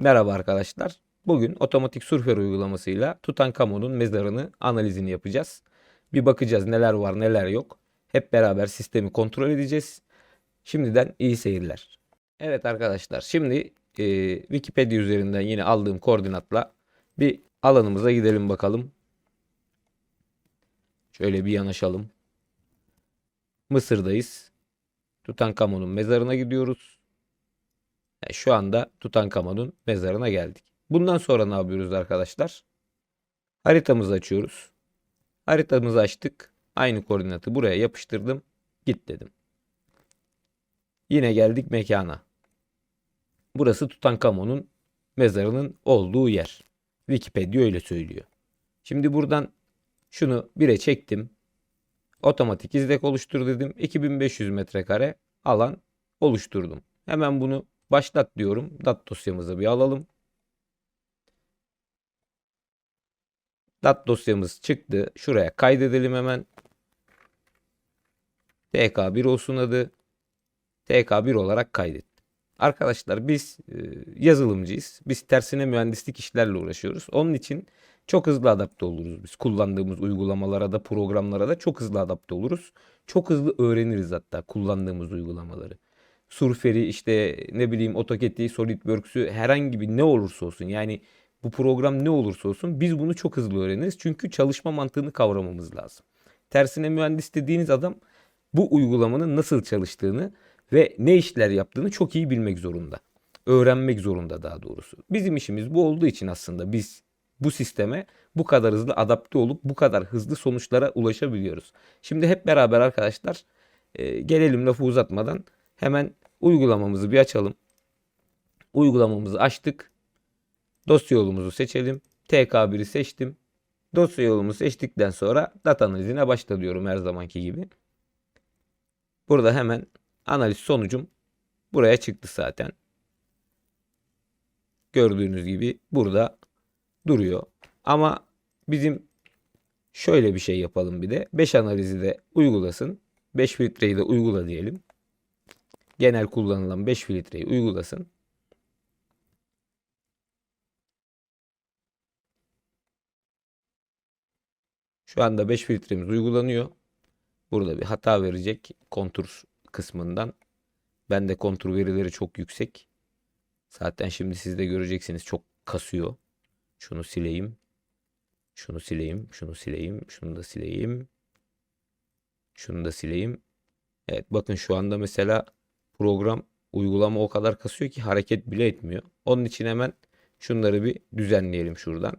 Merhaba arkadaşlar. Bugün otomatik surfer uygulamasıyla Tutankamon'un mezarını analizini yapacağız. Bir bakacağız neler var neler yok. Hep beraber sistemi kontrol edeceğiz. Şimdiden iyi seyirler. Evet arkadaşlar şimdi e, Wikipedia üzerinden yine aldığım koordinatla bir alanımıza gidelim bakalım. Şöyle bir yanaşalım. Mısır'dayız. Tutankamon'un mezarına gidiyoruz. Yani şu anda Tutankamon'un mezarına geldik. Bundan sonra ne yapıyoruz arkadaşlar? Haritamızı açıyoruz. Haritamızı açtık. Aynı koordinatı buraya yapıştırdım. Git dedim. Yine geldik mekana. Burası Tutankamon'un mezarının olduğu yer. Wikipedia öyle söylüyor. Şimdi buradan şunu 1'e çektim. Otomatik izlek oluştur dedim. 2500 metrekare alan oluşturdum. Hemen bunu başlat diyorum. Dat dosyamızı bir alalım. Dat dosyamız çıktı. Şuraya kaydedelim hemen. TK1 olsun adı. TK1 olarak kaydettim. Arkadaşlar biz e, yazılımcıyız. Biz tersine mühendislik işlerle uğraşıyoruz. Onun için çok hızlı adapte oluruz biz. Kullandığımız uygulamalara da programlara da çok hızlı adapte oluruz. Çok hızlı öğreniriz hatta kullandığımız uygulamaları. Surfer'i işte ne bileyim AutoCAD'i, SolidWorks'ü herhangi bir ne olursa olsun yani bu program ne olursa olsun biz bunu çok hızlı öğreniriz. Çünkü çalışma mantığını kavramamız lazım. Tersine mühendis dediğiniz adam bu uygulamanın nasıl çalıştığını ve ne işler yaptığını çok iyi bilmek zorunda. Öğrenmek zorunda daha doğrusu. Bizim işimiz bu olduğu için aslında biz bu sisteme bu kadar hızlı adapte olup bu kadar hızlı sonuçlara ulaşabiliyoruz. Şimdi hep beraber arkadaşlar e, gelelim lafı uzatmadan hemen uygulamamızı bir açalım. Uygulamamızı açtık. Dosya yolumuzu seçelim. TK1'i seçtim. Dosya yolumu seçtikten sonra data analizine başla her zamanki gibi. Burada hemen analiz sonucum buraya çıktı zaten. Gördüğünüz gibi burada duruyor. Ama bizim şöyle bir şey yapalım bir de. 5 analizi de uygulasın. 5 filtreyi de uygula diyelim. Genel kullanılan 5 filtreyi uygulasın. Şu anda 5 filtremiz uygulanıyor. Burada bir hata verecek kontur kısmından. Ben de kontur verileri çok yüksek. Zaten şimdi siz de göreceksiniz çok kasıyor. Şunu sileyim. Şunu sileyim. Şunu sileyim. Şunu da sileyim. Şunu da sileyim. Evet bakın şu anda mesela program uygulama o kadar kasıyor ki hareket bile etmiyor. Onun için hemen şunları bir düzenleyelim şuradan.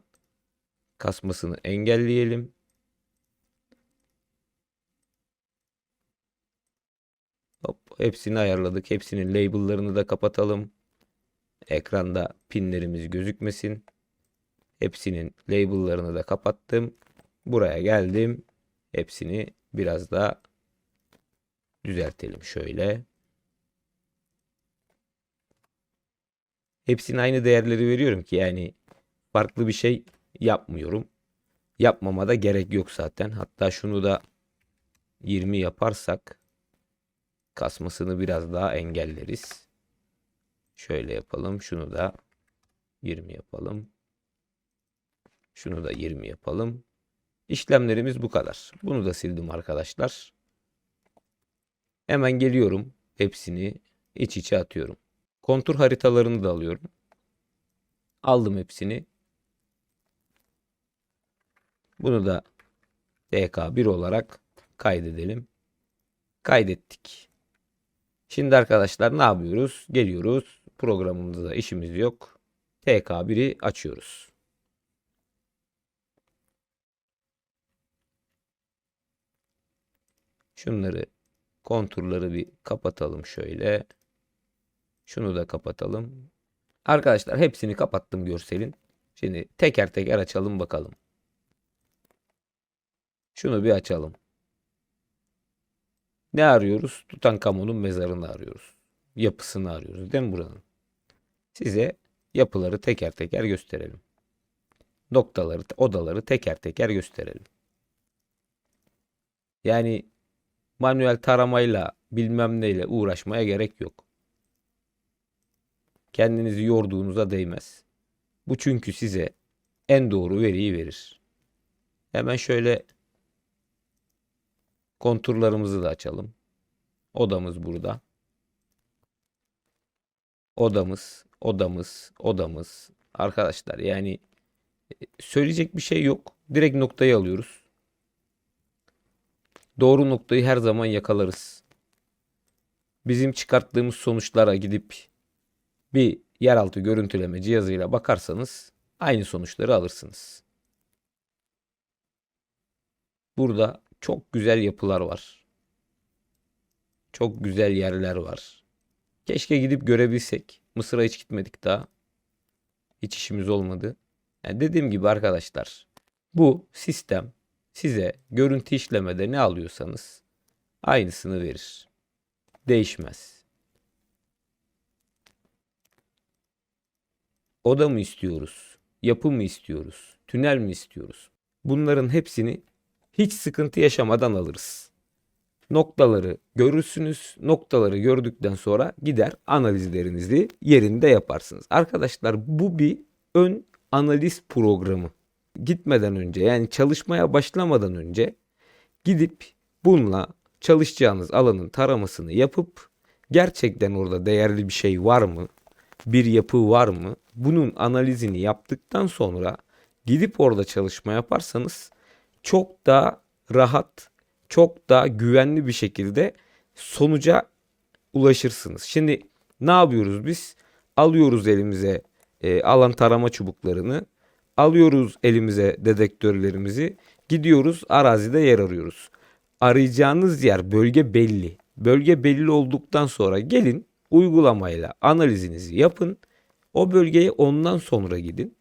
Kasmasını engelleyelim. Hop, hepsini ayarladık. Hepsinin label'larını da kapatalım. Ekranda pinlerimiz gözükmesin. Hepsinin label'larını da kapattım. Buraya geldim. Hepsini biraz daha düzeltelim şöyle. Hepsine aynı değerleri veriyorum ki yani farklı bir şey yapmıyorum. Yapmama da gerek yok zaten. Hatta şunu da 20 yaparsak kasmasını biraz daha engelleriz. Şöyle yapalım. Şunu da 20 yapalım. Şunu da 20 yapalım. İşlemlerimiz bu kadar. Bunu da sildim arkadaşlar. Hemen geliyorum. Hepsini iç içe atıyorum. Kontur haritalarını da alıyorum. Aldım hepsini. Bunu da DK1 olarak kaydedelim. Kaydettik. Şimdi arkadaşlar ne yapıyoruz? Geliyoruz. Programımızda işimiz yok. TK1'i açıyoruz. Şunları konturları bir kapatalım şöyle. Şunu da kapatalım. Arkadaşlar hepsini kapattım görselin. Şimdi teker teker açalım bakalım. Şunu bir açalım. Ne arıyoruz? Tutankamon'un mezarını arıyoruz. Yapısını arıyoruz değil mi buranın? Size yapıları teker teker gösterelim. Noktaları, odaları teker teker gösterelim. Yani manuel taramayla bilmem neyle uğraşmaya gerek yok. Kendinizi yorduğunuza değmez. Bu çünkü size en doğru veriyi verir. Hemen şöyle konturlarımızı da açalım. Odamız burada. Odamız, odamız, odamız. Arkadaşlar yani e, söyleyecek bir şey yok. Direkt noktayı alıyoruz. Doğru noktayı her zaman yakalarız. Bizim çıkarttığımız sonuçlara gidip bir yeraltı görüntüleme cihazıyla bakarsanız aynı sonuçları alırsınız. Burada çok güzel yapılar var. Çok güzel yerler var. Keşke gidip görebilsek. Mısır'a hiç gitmedik daha. Hiç işimiz olmadı. Yani dediğim gibi arkadaşlar bu sistem size görüntü işlemede ne alıyorsanız aynısını verir. Değişmez. Oda mı istiyoruz? Yapı mı istiyoruz? Tünel mi istiyoruz? Bunların hepsini hiç sıkıntı yaşamadan alırız. Noktaları görürsünüz. Noktaları gördükten sonra gider analizlerinizi yerinde yaparsınız. Arkadaşlar bu bir ön analiz programı. Gitmeden önce yani çalışmaya başlamadan önce gidip bununla çalışacağınız alanın taramasını yapıp gerçekten orada değerli bir şey var mı? Bir yapı var mı? Bunun analizini yaptıktan sonra gidip orada çalışma yaparsanız çok daha rahat, çok daha güvenli bir şekilde sonuca ulaşırsınız. Şimdi ne yapıyoruz biz? Alıyoruz elimize e, alan tarama çubuklarını, alıyoruz elimize dedektörlerimizi, gidiyoruz arazide yer arıyoruz. Arayacağınız yer bölge belli. Bölge belli olduktan sonra gelin uygulamayla analizinizi yapın. O bölgeye ondan sonra gidin.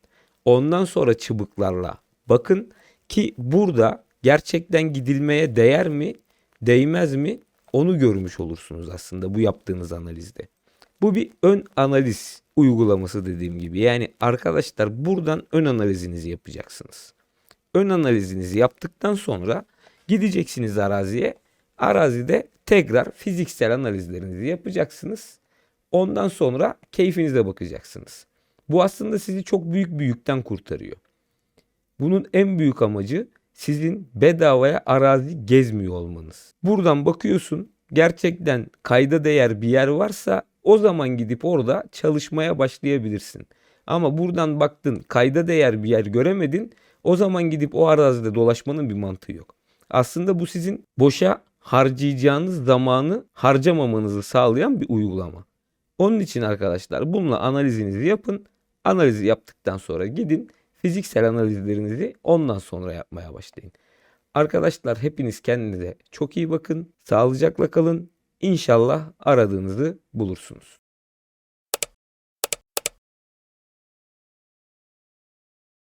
Ondan sonra çubuklarla bakın ki burada gerçekten gidilmeye değer mi, değmez mi onu görmüş olursunuz aslında bu yaptığınız analizde. Bu bir ön analiz uygulaması dediğim gibi. Yani arkadaşlar buradan ön analizinizi yapacaksınız. Ön analizinizi yaptıktan sonra gideceksiniz araziye. Arazide tekrar fiziksel analizlerinizi yapacaksınız. Ondan sonra keyfinize bakacaksınız. Bu aslında sizi çok büyük bir yükten kurtarıyor. Bunun en büyük amacı sizin bedavaya arazi gezmiyor olmanız. Buradan bakıyorsun gerçekten kayda değer bir yer varsa o zaman gidip orada çalışmaya başlayabilirsin. Ama buradan baktın kayda değer bir yer göremedin o zaman gidip o arazide dolaşmanın bir mantığı yok. Aslında bu sizin boşa harcayacağınız zamanı harcamamanızı sağlayan bir uygulama. Onun için arkadaşlar bununla analizinizi yapın. Analizi yaptıktan sonra gidin fiziksel analizlerinizi ondan sonra yapmaya başlayın. Arkadaşlar hepiniz kendinize çok iyi bakın. Sağlıcakla kalın. İnşallah aradığınızı bulursunuz.